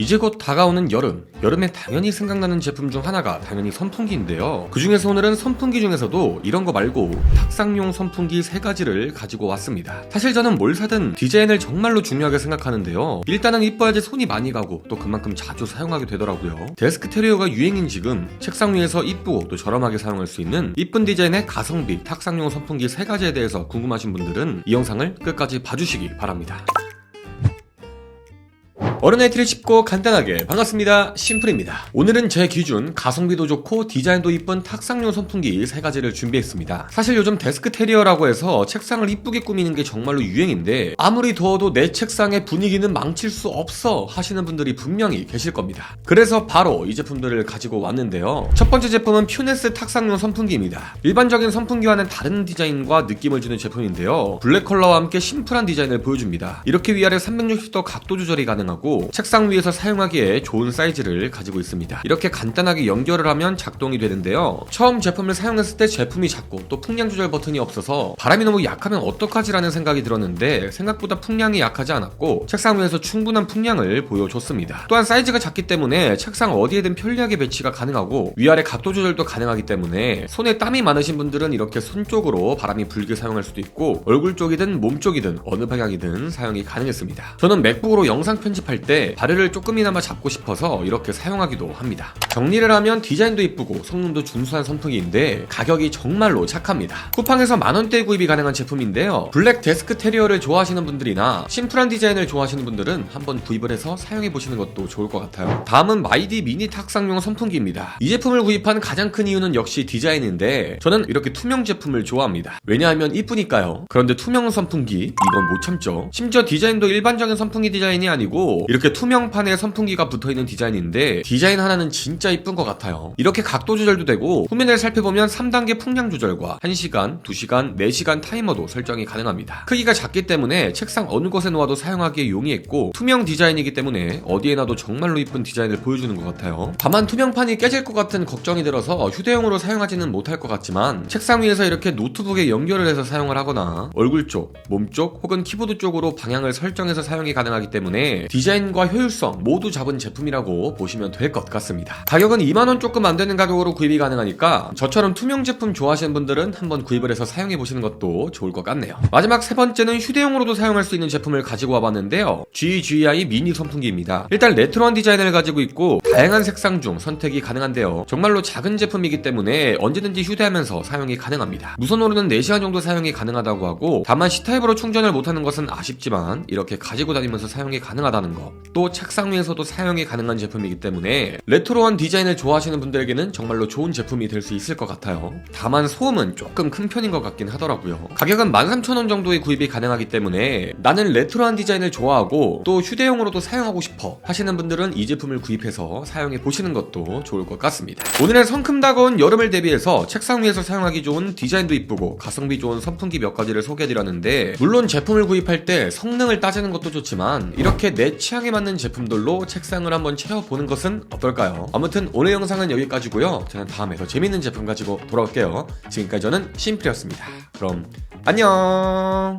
이제 곧 다가오는 여름. 여름에 당연히 생각나는 제품 중 하나가 당연히 선풍기인데요. 그 중에서 오늘은 선풍기 중에서도 이런 거 말고 탁상용 선풍기 세 가지를 가지고 왔습니다. 사실 저는 뭘 사든 디자인을 정말로 중요하게 생각하는데요. 일단은 이뻐야지 손이 많이 가고 또 그만큼 자주 사용하게 되더라고요. 데스크 테리어가 유행인 지금 책상 위에서 이쁘고 또 저렴하게 사용할 수 있는 이쁜 디자인의 가성비 탁상용 선풍기 세 가지에 대해서 궁금하신 분들은 이 영상을 끝까지 봐주시기 바랍니다. 어른의 티를 짚고 간단하게 반갑습니다. 심플입니다. 오늘은 제 기준 가성비도 좋고 디자인도 이쁜 탁상용 선풍기 세 가지를 준비했습니다. 사실 요즘 데스크 테리어라고 해서 책상을 이쁘게 꾸미는 게 정말로 유행인데 아무리 더워도 내 책상의 분위기는 망칠 수 없어 하시는 분들이 분명히 계실 겁니다. 그래서 바로 이 제품들을 가지고 왔는데요. 첫 번째 제품은 퓨네스 탁상용 선풍기입니다. 일반적인 선풍기와는 다른 디자인과 느낌을 주는 제품인데요. 블랙 컬러와 함께 심플한 디자인을 보여줍니다. 이렇게 위아래 360도 각도 조절이 가능하고 책상 위에서 사용하기에 좋은 사이즈를 가지고 있습니다. 이렇게 간단하게 연결을 하면 작동이 되는데요. 처음 제품을 사용했을 때 제품이 작고 또 풍량 조절 버튼이 없어서 바람이 너무 약하면 어떡하지라는 생각이 들었는데 생각보다 풍량이 약하지 않았고 책상 위에서 충분한 풍량을 보여줬습니다. 또한 사이즈가 작기 때문에 책상 어디에든 편리하게 배치가 가능하고 위아래 각도 조절도 가능하기 때문에 손에 땀이 많으신 분들은 이렇게 손 쪽으로 바람이 불게 사용할 수도 있고 얼굴 쪽이든 몸 쪽이든 어느 방향이든 사용이 가능했습니다. 저는 맥북으로 영상 편집할 때 발열을 조금이나마 잡고 싶어서 이렇게 사용하기도 합니다. 정리를 하면 디자인도 이쁘고 성능도 준수한 선풍기인데 가격이 정말로 착합니다. 쿠팡에서 만원대 구입이 가능한 제품인데요. 블랙 데스크 테리어를 좋아하시는 분들이나 심플한 디자인을 좋아하시는 분들은 한번 구입을 해서 사용해 보시는 것도 좋을 것 같아요. 다음은 마이디 미니 탁상용 선풍기입니다. 이 제품을 구입한 가장 큰 이유는 역시 디자인인데 저는 이렇게 투명 제품을 좋아합니다. 왜냐하면 이쁘니까요. 그런데 투명 선풍기 이건 못 참죠. 심지어 디자인도 일반적인 선풍기 디자인이 아니고 이렇게 투명판에 선풍기가 붙어있는 디자인인데 디자인 하나는 진짜 이쁜 것 같아요. 이렇게 각도 조절도 되고 후면을 살펴보면 3단계 풍량 조절과 1시간, 2시간, 4시간 타이머도 설정이 가능합니다. 크기가 작기 때문에 책상 어느 곳에 놓아도 사용하기에 용이했고 투명 디자인이기 때문에 어디에 놔도 정말로 이쁜 디자인을 보여주는 것 같아요. 다만 투명판이 깨질 것 같은 걱정이 들어서 휴대용으로 사용하지는 못할 것 같지만 책상 위에서 이렇게 노트북에 연결을 해서 사용을 하거나 얼굴 쪽, 몸 쪽 혹은 키보드 쪽으로 방향을 설정해서 사용이 가능하기 때문에 디자인 과 효율성 모두 잡은 제품이라고 보시면 될 것 같습니다. 가격은 2만원 조금 안 되는 가격으로 구입이 가능하니까 저처럼 투명 제품 좋아하시는 분들은 한번 구입을 해서 사용해 보시는 것도 좋을 것 같네요. 마지막 세 번째는 휴대용으로도 사용할 수 있는 제품을 가지고 와봤는데요. GGI 미니 선풍기입니다. 일단 레트로한 디자인을 가지고 있고 다양한 색상 중 선택이 가능한데요. 정말로 작은 제품이기 때문에 언제든지 휴대하면서 사용이 가능합니다. 무선으로는 4시간 정도 사용이 가능하다고 하고 다만 C타입으로 충전을 못하는 것은 아쉽지만 이렇게 가지고 다니면서 사용이 가능하다는 거. 또 책상 위에서도 사용이 가능한 제품이기 때문에 레트로한 디자인을 좋아하시는 분들에게는 정말로 좋은 제품이 될 수 있을 것 같아요. 다만 소음은 조금 큰 편인 것 같긴 하더라고요. 가격은 13,000원 정도의 구입이 가능하기 때문에 나는 레트로한 디자인을 좋아하고 또 휴대용으로도 사용하고 싶어 하시는 분들은 이 제품을 구입해서 사용해 보시는 것도 좋을 것 같습니다. 오늘은 성큼 다가온 여름을 대비해서 책상 위에서 사용하기 좋은 디자인도 이쁘고 가성비 좋은 선풍기 몇 가지를 소개해드렸는데 물론 제품을 구입할 때 성능을 따지는 것도 좋지만 이렇게 내 취향에 맞는 제품들로 책상을 한번 채워보는 것은 어떨까요? 아무튼 오늘 영상은 여기까지고요. 저는 다음에 더 재밌는 제품 가지고 돌아올게요. 지금까지 저는 심플이었습니다. 그럼 안녕.